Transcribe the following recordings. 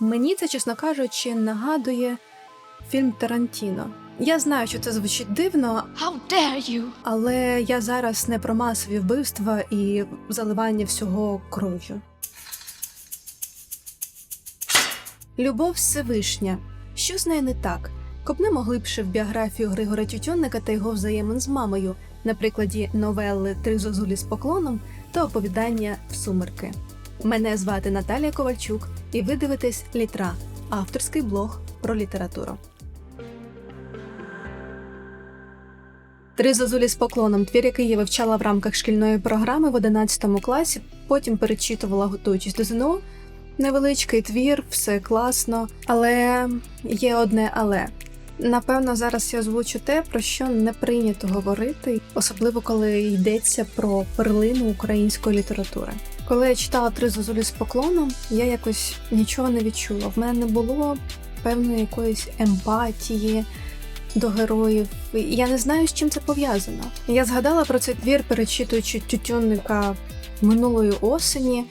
Мені це, чесно кажучи, нагадує фільм Тарантіно. Я знаю, що це звучить дивно, How dare you! але я зараз не про масові вбивства і заливання всього кров'ю. Любов Всевишня. Що з нею не так? Копнемо глибше в біографію Григора Тютюнника та його взаємин з мамою, на прикладі новели Три зозулі з поклоном та оповідання в Сумерки. Мене звати Наталія Ковальчук, і ви дивитесь Літра, авторський блог про літературу. Три зозулі з поклоном, твір, який я вивчала в рамках шкільної програми в 11 класі, потім перечитувала, готуючись до ЗНО. Невеличкий твір, все класно, але є одне але. Напевно, зараз я озвучу те, про що не прийнято говорити, особливо коли йдеться про перлину української літератури. Коли я читала три зозулі з поклоном, я якось нічого не відчула. В мене не було певної якоїсь емпатії до героїв. Я не знаю, з чим це пов'язано. Я згадала про цей твір, перечитуючи тютюнника минулої осені,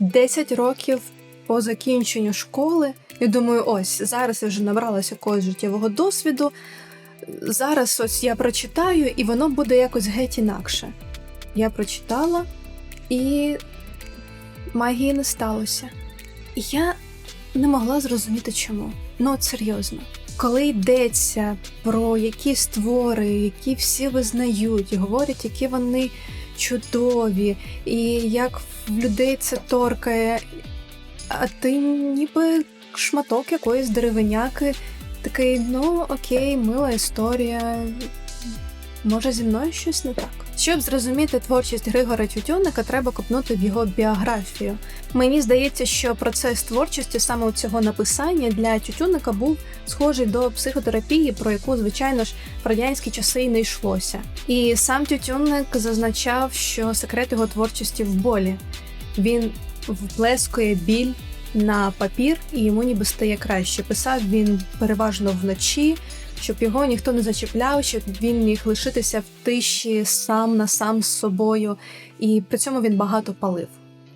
10 років по закінченню школи. І думаю, ось зараз я вже набралася якогось життєвого досвіду. Зараз ось я прочитаю, і воно буде якось геть інакше. Я прочитала, і магії не сталося. І я не могла зрозуміти чому. Ну, от серйозно. Коли йдеться про якісь твори, які всі визнають, і говорять, які вони чудові, і як в людей це торкає, а ти ніби шматок якоїсь деревиняки, такий, ну окей, мила історія. Може, зі мною щось не так. Щоб зрозуміти творчість Григора Тютюнника, треба копнути в його біографію. Мені здається, що процес творчості саме у цього написання для Тютюнника був схожий до психотерапії, про яку, звичайно ж, в радянські часи й не йшлося. І сам Тютюнник зазначав, що секрет його творчості в болі. Він вплескує біль на папір, і йому ніби стає краще. Писав він переважно вночі, щоб його ніхто не зачіпляв, щоб він міг лишитися в тиші сам на сам з собою, і при цьому він багато палив.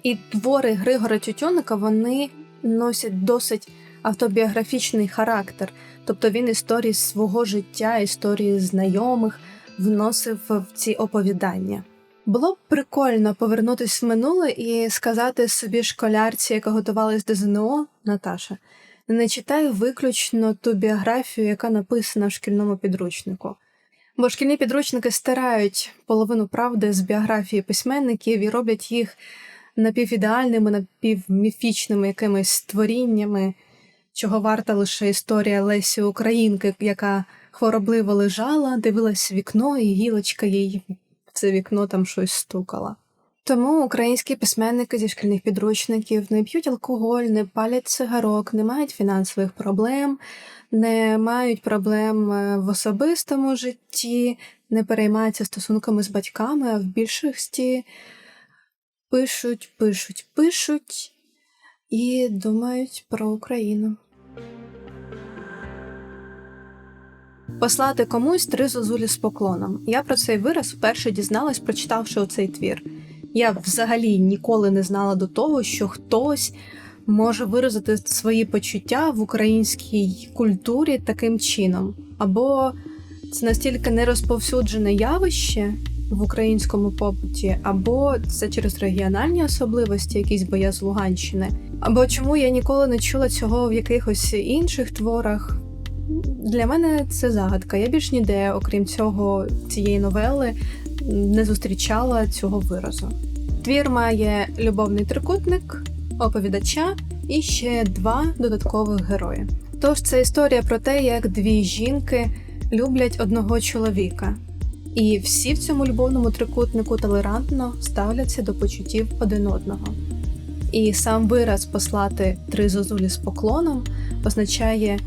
І твори Григора Тютюнника вони носять досить автобіографічний характер, тобто він історії свого життя, історії знайомих вносив в ці оповідання. Було б прикольно повернутися в минуле і сказати собі школярці, яка готувалась до ЗНО, Наташа, не читай виключно ту біографію, яка написана в шкільному підручнику. Бо шкільні підручники стирають половину правди з біографії письменників і роблять їх напівідеальними, напівміфічними якимись творіннями, чого варта лише історія Лесі Українки, яка хворобливо лежала, дивилась вікно, і гілочка їй в це вікно там щось стукала. Тому українські письменники зі шкільних підручників не п'ють алкоголь, не палять цигарок, не мають фінансових проблем, не мають проблем е, в особистому житті, не переймаються стосунками з батьками, а в більшості пишуть, пишуть, пишуть і думають про Україну. Послати комусь три зозулі з поклоном. Я про цей вираз вперше дізналась, прочитавши оцей твір. Я взагалі ніколи не знала до того, що хтось може виразити свої почуття в українській культурі таким чином. Або це настільки нерозповсюджене явище в українському побуті, або це через регіональні особливості, якісь бо я з Луганщини, або чому я ніколи не чула цього в якихось інших творах. Для мене це загадка. Я більш ніде, окрім цього, цієї новели, не зустрічала цього виразу. Твір має любовний трикутник, оповідача і ще два додаткових герої. Тож це історія про те, як дві жінки люблять одного чоловіка, і всі в цьому любовному трикутнику толерантно ставляться до почуттів один одного. І сам вираз послати три зозулі з поклоном означає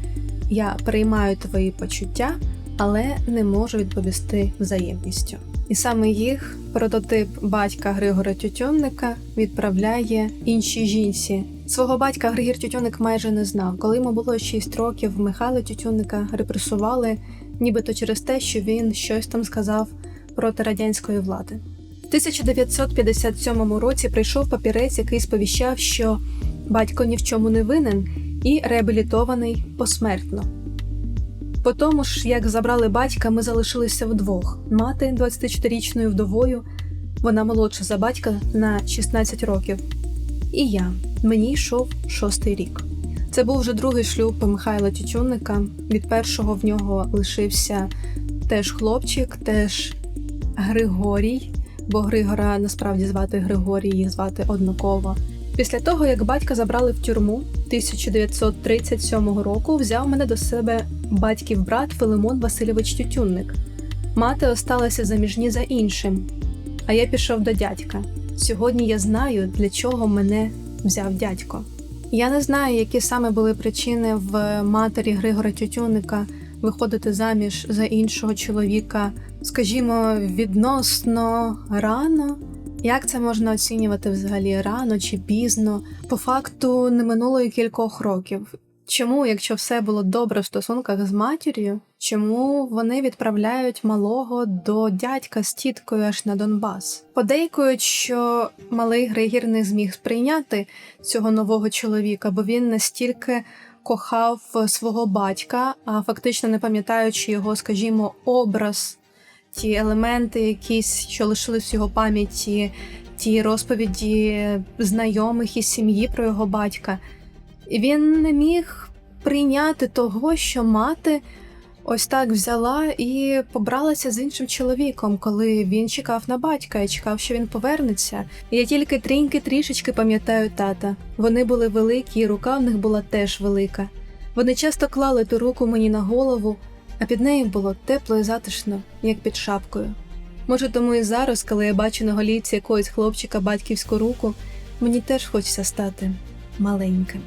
я приймаю твої почуття, але не можу відповісти взаємністю. І саме їх прототип батька Григора Тютюнника відправляє іншій жінці. Свого батька Григір Тютюнник майже не знав. Коли йому було 6 років, Михайла Тютюнника репресували, нібито через те, що він щось там сказав проти радянської влади. В 1957 році прийшов папірець, який сповіщав, що батько ні в чому не винен, і реабілітований посмертно. По тому ж, як забрали батька, ми залишилися вдвох. Мати 24-річною вдовою, вона молодша за батька на 16 років. І я. Мені йшов шостий рік. Це був вже другий шлюб Михайла Тютюнника. Від першого в нього лишився теж хлопчик, теж Григорій, бо Григора насправді звати Григорій, їх звати однаково. Після того, як батька забрали в тюрму 1937 року, взяв мене до себе батьків брат Филимон Васильович Тютюнник. Мати осталася заміжні за іншим, а я пішов до дядька. Сьогодні я знаю, для чого мене взяв дядько. Я не знаю, які саме були причини в матері Григора Тютюнника виходити заміж за іншого чоловіка, скажімо, відносно рано. Як це можна оцінювати взагалі рано чи пізно? По факту не минуло і кількох років. Чому, якщо все було добре в стосунках з матір'ю, чому вони відправляють малого до дядька з тіткою аж на Донбас? Подейкують, що малий Григір не зміг сприйняти цього нового чоловіка, бо він настільки кохав свого батька, а фактично не пам'ятаючи його, скажімо, образ, ті елементи, якісь, що лишились в його пам'яті, ті розповіді знайомих і сім'ї про його батька. І він не міг прийняти того, що мати ось так взяла і побралася з іншим чоловіком, коли він чекав на батька і чекав, що він повернеться. Я тільки тріньки трішечки пам'ятаю тата. Вони були великі, і рука в них була теж велика. Вони часто клали ту руку мені на голову, а під нею було тепло і затишно, як під шапкою. Може, тому і зараз, коли я бачу на голівці якогось хлопчика батьківську руку, мені теж хочеться стати маленьким.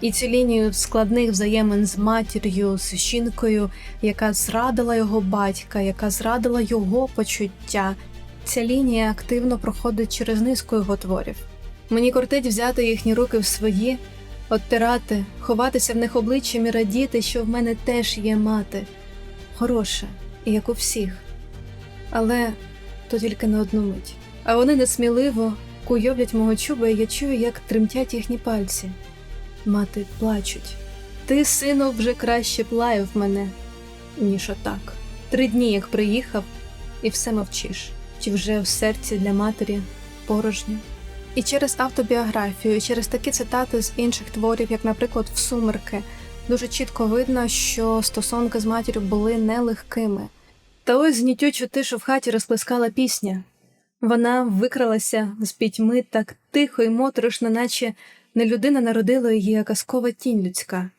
І цю лінію складних взаємин з матір'ю, з жінкою, яка зрадила його батька, яка зрадила його почуття. Ця лінія активно проходить через низку його творів. Мені кортить взяти їхні руки в свої, оттирати, ховатися в них обличчям і радіти, що в мене теж є мати, хороша, як у всіх. Але то тільки на одну мить. А вони несміливо куйовлять мого чуба, і я чую, як тремтять їхні пальці. Мати плачуть. Ти, сину, вже краще плаяв мене, ніж отак. Три дні, як приїхав, і все мовчиш, чи вже в серці для матері порожньо. І через автобіографію, і через такі цитати з інших творів, як, наприклад, в Сумерки, дуже чітко видно, що стосунки з матір'ю були нелегкими. Та ось гнітючу тишу в хаті розплескала пісня. Вона викралася з пітьми так тихо і моторошно, наче не людина народила її, а казкова тінь людська.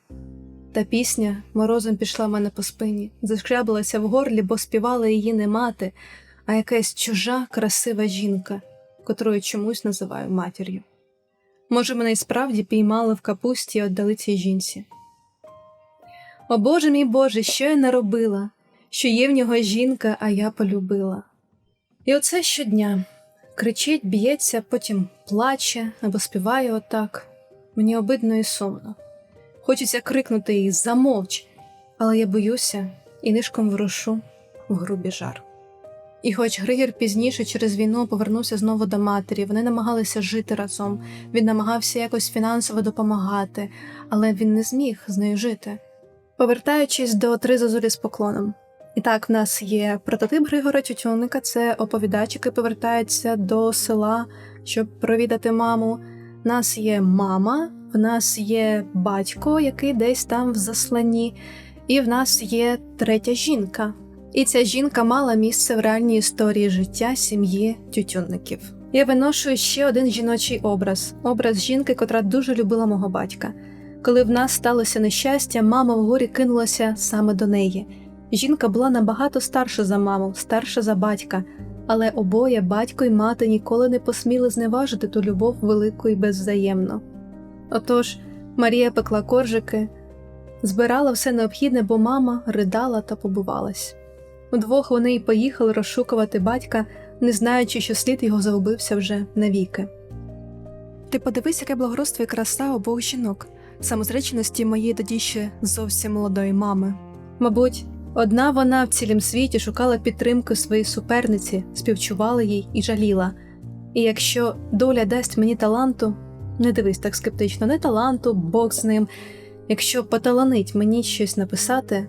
Та пісня морозом пішла в мене по спині, зашкрябалася в горлі, бо співала її не мати, а якась чужа, красива жінка, котрою чомусь називаю матір'ю. Може, мене й справді піймали в капусті і віддали цій жінці. О Боже мій Боже, що я наробила, що є в нього жінка, а я полюбила. І оце щодня кричить, б'ється, потім плаче або співає отак. Мені обидно і сумно. Хочеться крикнути їй замовч, але я боюся і нишком вирушу в грубі жар. І хоч Григір пізніше через війну повернувся знову до матері, вони намагалися жити разом, він намагався якось фінансово допомагати, але він не зміг з нею жити. Повертаючись до три зозулі з поклоном. І так, в нас є прототип Григора Тютюнника, це оповідач, який повертається до села, щоб провідати маму. В нас є мама, в нас є батько, який десь там в засланні, і в нас є третя жінка. І ця жінка мала місце в реальній історії життя сім'ї тютюнників. Я виношую ще один жіночий образ образ жінки, котра дуже любила мого батька. Коли в нас сталося нещастя, мама в горі кинулася саме до неї. Жінка була набагато старша за маму, старша за батька, але обоє батько й мати ніколи не посміли зневажити ту любов велику і безвзаємно. Отож, Марія пекла коржики, збирала все необхідне, бо мама ридала та побувалась. Удвох вони й поїхали розшукувати батька, не знаючи, що слід його загубився вже навіки. Ти подивись, яке благородство і краса обох жінок, самозреченості моєї тоді ще зовсім молодої мами. Мабуть, одна вона в цілім світі шукала підтримки своїй суперниці, співчувала їй і жаліла. І якщо доля дасть мені таланту, не дивись так скептично, не таланту, Бог з ним. Якщо поталанить мені щось написати,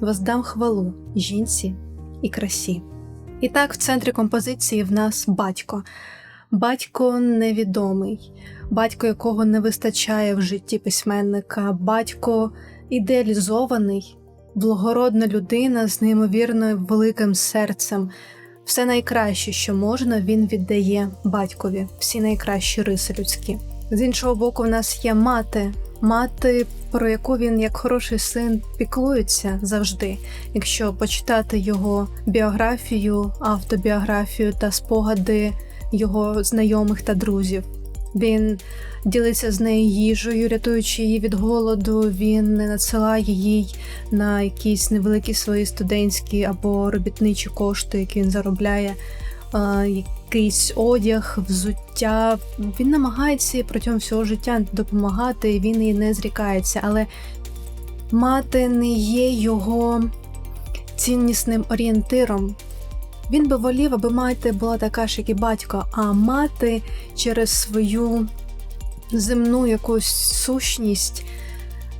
воздам хвалу жінці і красі. І так, в центрі композиції в нас батько. Батько невідомий, батько, якого не вистачає в житті письменника, батько ідеалізований, благородна людина з неймовірно великим серцем. Все найкраще, що можна, він віддає батькові, всі найкращі риси людські. З іншого боку, в нас є мати, мати, про яку він, як хороший син, піклується завжди. Якщо почитати його біографію, автобіографію та спогади його знайомих та друзів. Він ділиться з нею їжею, рятуючи її від голоду. Він не надсилає їй на якісь невеликі свої студентські або робітничі кошти, які він заробляє, якийсь одяг, взуття. Він намагається протягом всього життя допомагати, він її не зрікається. Але мати не є його ціннісним орієнтиром. Він би волів, аби мати була така ж, як і батько, а мати через свою земну якусь сущність,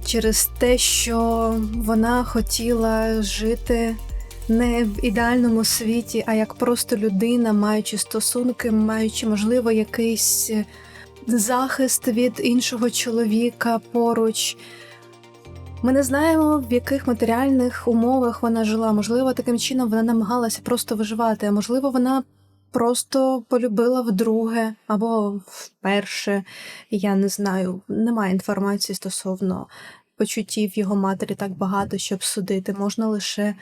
через те, що вона хотіла жити не в ідеальному світі, а як просто людина, маючи стосунки, маючи, можливо, якийсь захист від іншого чоловіка поруч. Ми не знаємо, в яких матеріальних умовах вона жила. Можливо, таким чином вона намагалася просто виживати, а можливо, вона просто полюбила вдруге або вперше. Я не знаю, немає інформації стосовно почуттів його матері так багато, щоб судити. Можна лише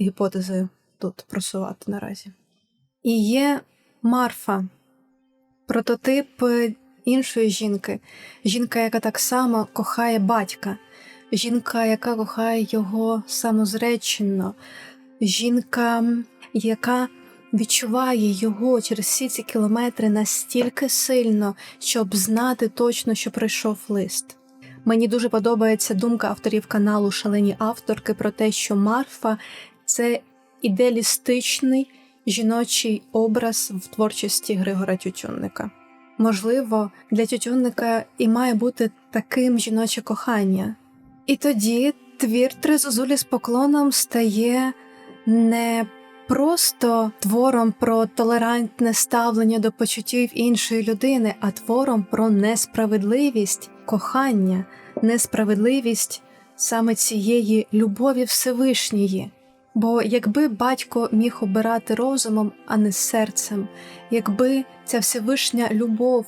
гіпотези тут просувати наразі. І є Марфа, прототип іншої жінки, жінка, яка так само кохає батька жінка, яка кохає його самозреченно, жінка, яка відчуває його через всі ці кілометри настільки сильно, щоб знати точно, що прийшов лист. Мені дуже подобається думка авторів каналу Шалені авторки про те, що Марфа це ідеалістичний жіночий образ в творчості Григора Тютюнника. Можливо, для Тютюнника і має бути таким жіноче кохання. І тоді твір Три зозулі з поклоном стає не просто твором про толерантне ставлення до почуттів іншої людини, а твором про несправедливість, кохання, несправедливість саме цієї любові Всевишньої. Бо якби батько міг обирати розумом, а не серцем, якби ця Всевишня любов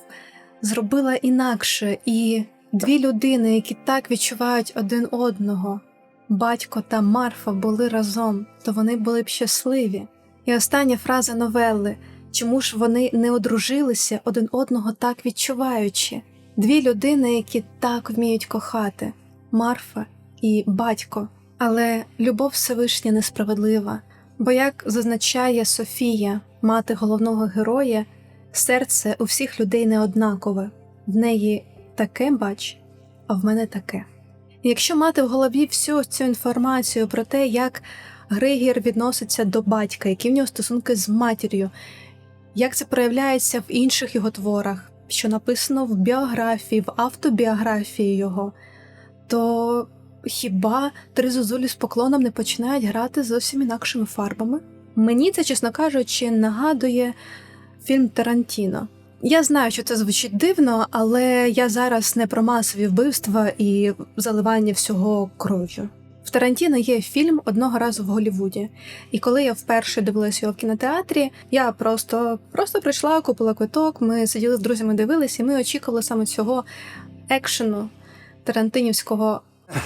зробила інакше і Дві людини, які так відчувають один одного, батько та Марфа були разом, то вони були б щасливі. І остання фраза новели чому ж вони не одружилися один одного так відчуваючи? Дві людини, які так вміють кохати Марфа і батько. Але любов Всевишня несправедлива, бо, як зазначає Софія, мати головного героя, серце у всіх людей не однакове, в неї таке бач, а в мене таке. Якщо мати в голові всю цю інформацію про те, як Григір відноситься до батька, які в нього стосунки з матір'ю, як це проявляється в інших його творах, що написано в біографії, в автобіографії його, то хіба три зозулі з поклоном не починають грати зовсім інакшими фарбами? Мені це, чесно кажучи, нагадує фільм Тарантіно. Я знаю, що це звучить дивно, але я зараз не про масові вбивства і заливання всього кров'ю. В Тарантіно є фільм одного разу в Голівуді, і коли я вперше дивилася його в кінотеатрі, я просто просто прийшла, купила квиток. Ми сиділи з друзями, дивилися, і ми очікували саме цього екшену тарантинівського.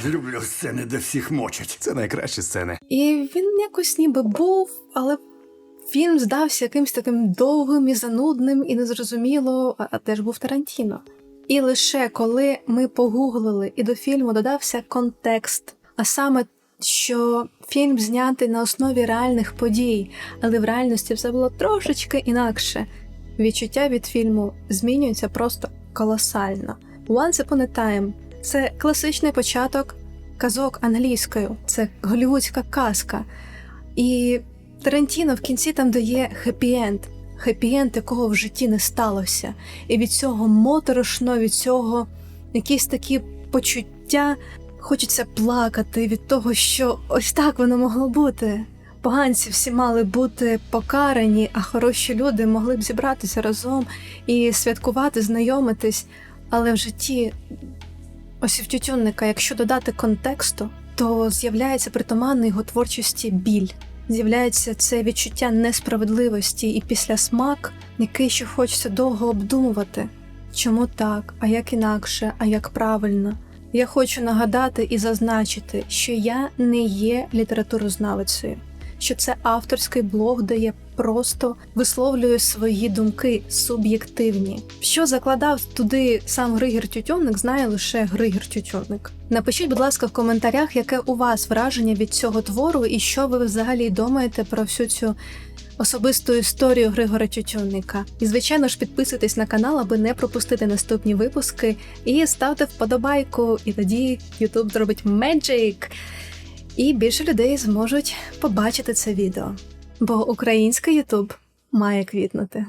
Люблю сцени, де всіх мочать. Це найкращі сцени. І він якось ніби був, але Фільм здався якимсь таким довгим і занудним, і незрозуміло, а теж був Тарантіно. І лише коли ми погуглили і до фільму додався контекст, а саме що фільм знятий на основі реальних подій, але в реальності все було трошечки інакше. Відчуття від фільму змінюється просто колосально. Once Upon a Time – це класичний початок казок англійською, це голівудська казка. І Тарантіно в кінці там дає хеппі-енд, хеппі-енд, якого в житті не сталося. І від цього моторошно, від цього якісь такі почуття хочеться плакати від того, що ось так воно могло бути. Поганці всі мали бути покарані, а хороші люди могли б зібратися разом і святкувати, знайомитись. Але в житті ось в тютюнника, якщо додати контексту, то з'являється притаманний його творчості біль. З'являється це відчуття несправедливості і післясмак, який ще хочеться довго обдумувати. Чому так, а як інакше, а як правильно? Я хочу нагадати і зазначити, що я не є літературознавицею, що це авторський блог, де я просто висловлюю свої думки суб'єктивні. Що закладав туди сам Григір Тютюнник, знає лише Григір Тютюнник. Напишіть, будь ласка, в коментарях, яке у вас враження від цього твору, і що ви взагалі думаєте про всю цю особисту історію Григора Тютюнника. І, звичайно ж, підписуйтесь на канал, аби не пропустити наступні випуски. І ставте вподобайку, і тоді YouTube зробить Magic. І більше людей зможуть побачити це відео. Бо український Ютуб має квітнути.